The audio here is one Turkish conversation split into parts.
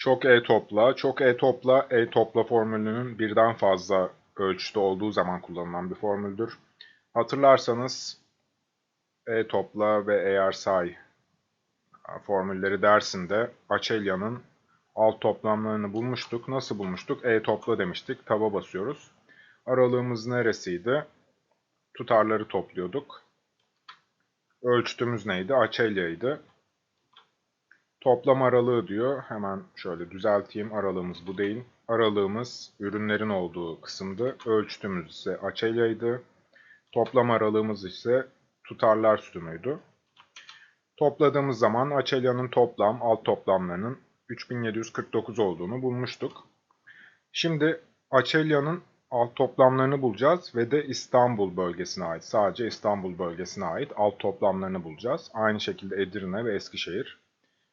Çok E topla, çok E topla, E topla formülünün birden fazla ölçüde olduğu zaman kullanılan bir formüldür. Hatırlarsanız E topla ve eğer say formülleri dersinde Açelya'nın alt toplamlarını bulmuştuk. Nasıl bulmuştuk? E topla demiştik. Taba basıyoruz. Aralığımız neresiydi? Tutarları topluyorduk. Ölçtüğümüz neydi? Açelya'ydı. Toplam aralığı diyor. Hemen şöyle düzelteyim. Aralığımız bu değil. Aralığımız ürünlerin olduğu kısımdı. Ölçtüğümüz ise açelyaydı. Toplam aralığımız ise tutarlar sütunuydu. Topladığımız zaman açelyanın toplam alt toplamlarının 3749 olduğunu bulmuştuk. Şimdi açelyanın alt toplamlarını bulacağız ve de İstanbul bölgesine ait, sadece İstanbul bölgesine ait alt toplamlarını bulacağız. Aynı şekilde Edirne ve Eskişehir.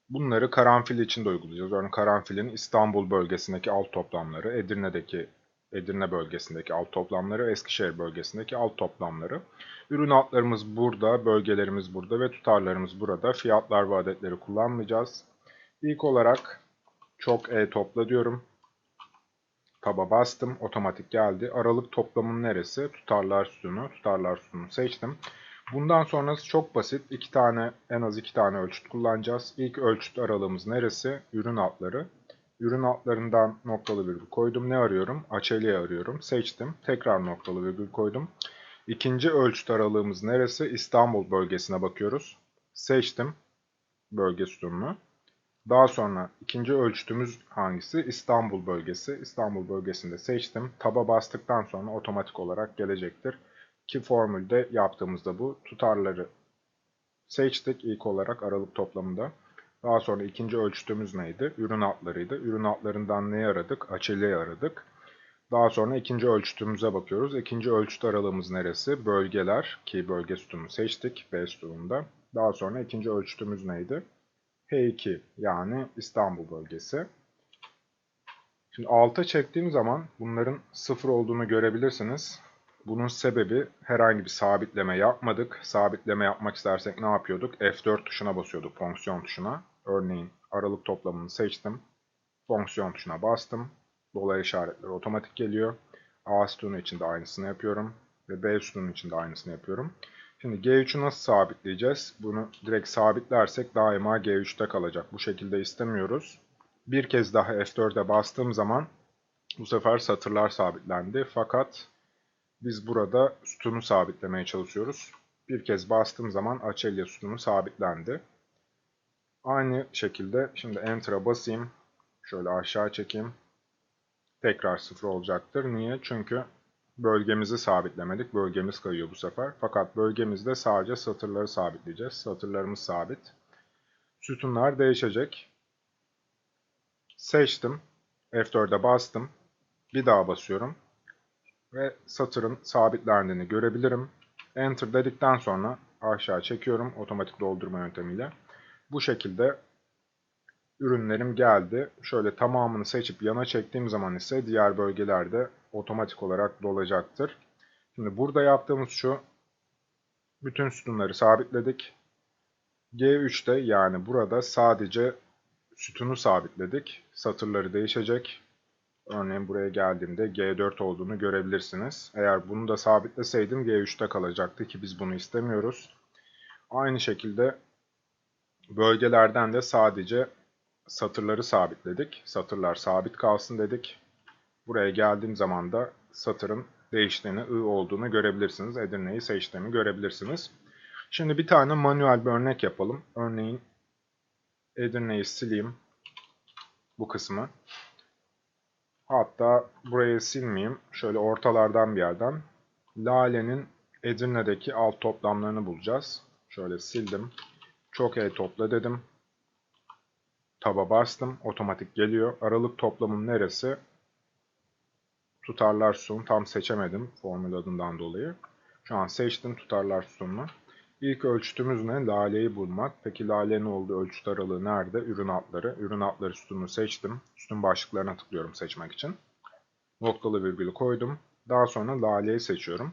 Bunları karanfil için de uygulayacağız. Örneğin karanfilin İstanbul bölgesindeki alt toplamları, Edirne'deki Edirne bölgesindeki alt toplamları, Eskişehir bölgesindeki alt toplamları. Ürün altlarımız burada, bölgelerimiz burada ve tutarlarımız burada. Fiyatlar ve adetleri kullanmayacağız. İlk olarak çok E topla diyorum. Taba bastım, otomatik geldi. Aralık toplamın neresi? Tutarlar sütunu, tutarlar sütunu seçtim. Bundan sonrası çok basit. İki tane, en az iki tane ölçüt kullanacağız. İlk ölçüt aralığımız neresi? Ürün altları. Ürün altlarından noktalı virgül koydum. Ne arıyorum? Açelya arıyorum. Seçtim. Tekrar noktalı virgül koydum. İkinci ölçüt aralığımız neresi? İstanbul bölgesine bakıyoruz. Seçtim bölge sütununu. Daha sonra ikinci ölçütümüz hangisi? İstanbul bölgesi. İstanbul bölgesinde seçtim. Taba bastıktan sonra otomatik olarak gelecektir. Ki formülde yaptığımızda bu. Tutarları seçtik ilk olarak aralık toplamında. Daha sonra ikinci ölçütümüz neydi? Ürün altlarıydı. Ürün altlarından neyi aradık? Açelyayı aradık. Daha sonra ikinci ölçütümüze bakıyoruz. İkinci ölçüt aralığımız neresi? Bölgeler ki bölge sütununu seçtik B sütununda. Daha sonra ikinci ölçütümüz neydi? H2 yani İstanbul bölgesi. Şimdi alta çektiğim zaman bunların sıfır olduğunu görebilirsiniz. Bunun sebebi herhangi bir sabitleme yapmadık. Sabitleme yapmak istersek ne yapıyorduk? F4 tuşuna basıyorduk fonksiyon tuşuna. Örneğin aralık toplamını seçtim. Fonksiyon tuşuna bastım. Dolayı işaretleri otomatik geliyor. A sütunu için de aynısını yapıyorum. Ve B sütunu için de aynısını yapıyorum. Şimdi G3'ü nasıl sabitleyeceğiz? Bunu direkt sabitlersek daima G3'te kalacak. Bu şekilde istemiyoruz. Bir kez daha F4'e bastığım zaman bu sefer satırlar sabitlendi. Fakat biz burada sütunu sabitlemeye çalışıyoruz. Bir kez bastığım zaman açelya sütunu sabitlendi. Aynı şekilde şimdi Enter'a basayım. Şöyle aşağı çekeyim. Tekrar sıfır olacaktır. Niye? Çünkü bölgemizi sabitlemedik. Bölgemiz kayıyor bu sefer. Fakat bölgemizde sadece satırları sabitleyeceğiz. Satırlarımız sabit. Sütunlar değişecek. Seçtim. F4'e bastım. Bir daha basıyorum. Ve satırın sabitlendiğini görebilirim. Enter dedikten sonra aşağı çekiyorum otomatik doldurma yöntemiyle. Bu şekilde ürünlerim geldi. Şöyle tamamını seçip yana çektiğim zaman ise diğer bölgelerde otomatik olarak dolacaktır. Şimdi burada yaptığımız şu. Bütün sütunları sabitledik. G3'te yani burada sadece sütunu sabitledik. Satırları değişecek. Örneğin buraya geldiğimde G4 olduğunu görebilirsiniz. Eğer bunu da sabitleseydim G3'te kalacaktı ki biz bunu istemiyoruz. Aynı şekilde bölgelerden de sadece satırları sabitledik. Satırlar sabit kalsın dedik. Buraya geldiğim zaman da satırın değiştiğini, I olduğunu görebilirsiniz. Edirne'yi seçtiğimi görebilirsiniz. Şimdi bir tane manuel bir örnek yapalım. Örneğin Edirne'yi sileyim. Bu kısmı. Hatta burayı silmeyeyim. Şöyle ortalardan bir yerden. Lale'nin Edirne'deki alt toplamlarını bulacağız. Şöyle sildim. Çok E topla dedim. Taba bastım. Otomatik geliyor. Aralık toplamın neresi? Tutarlar sütunu tam seçemedim formül adından dolayı. Şu an seçtim tutarlar sütununu. İlk ölçütümüz ne? Laleyi bulmak. Peki lalenin olduğu ölçüt aralığı nerede? Ürün altları. Ürün altları sütununu seçtim. Sütun başlıklarına tıklıyorum seçmek için. Noktalı virgülü koydum. Daha sonra laleyi seçiyorum.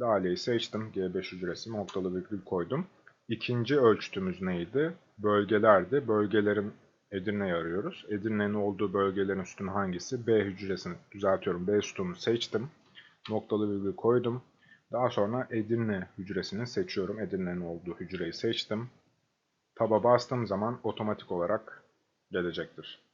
Laleyi seçtim. G5 hücresi noktalı virgül koydum. İkinci ölçütümüz neydi? Bölgelerdi. Bölgelerin Edirne'yi arıyoruz. Edirne'nin olduğu bölgelerin sütunu hangisi? B hücresini düzeltiyorum. B sütununu seçtim. Noktalı virgül koydum. Daha sonra Edirne hücresini seçiyorum. Edirne'nin olduğu hücreyi seçtim. Taba bastığım zaman otomatik olarak gelecektir.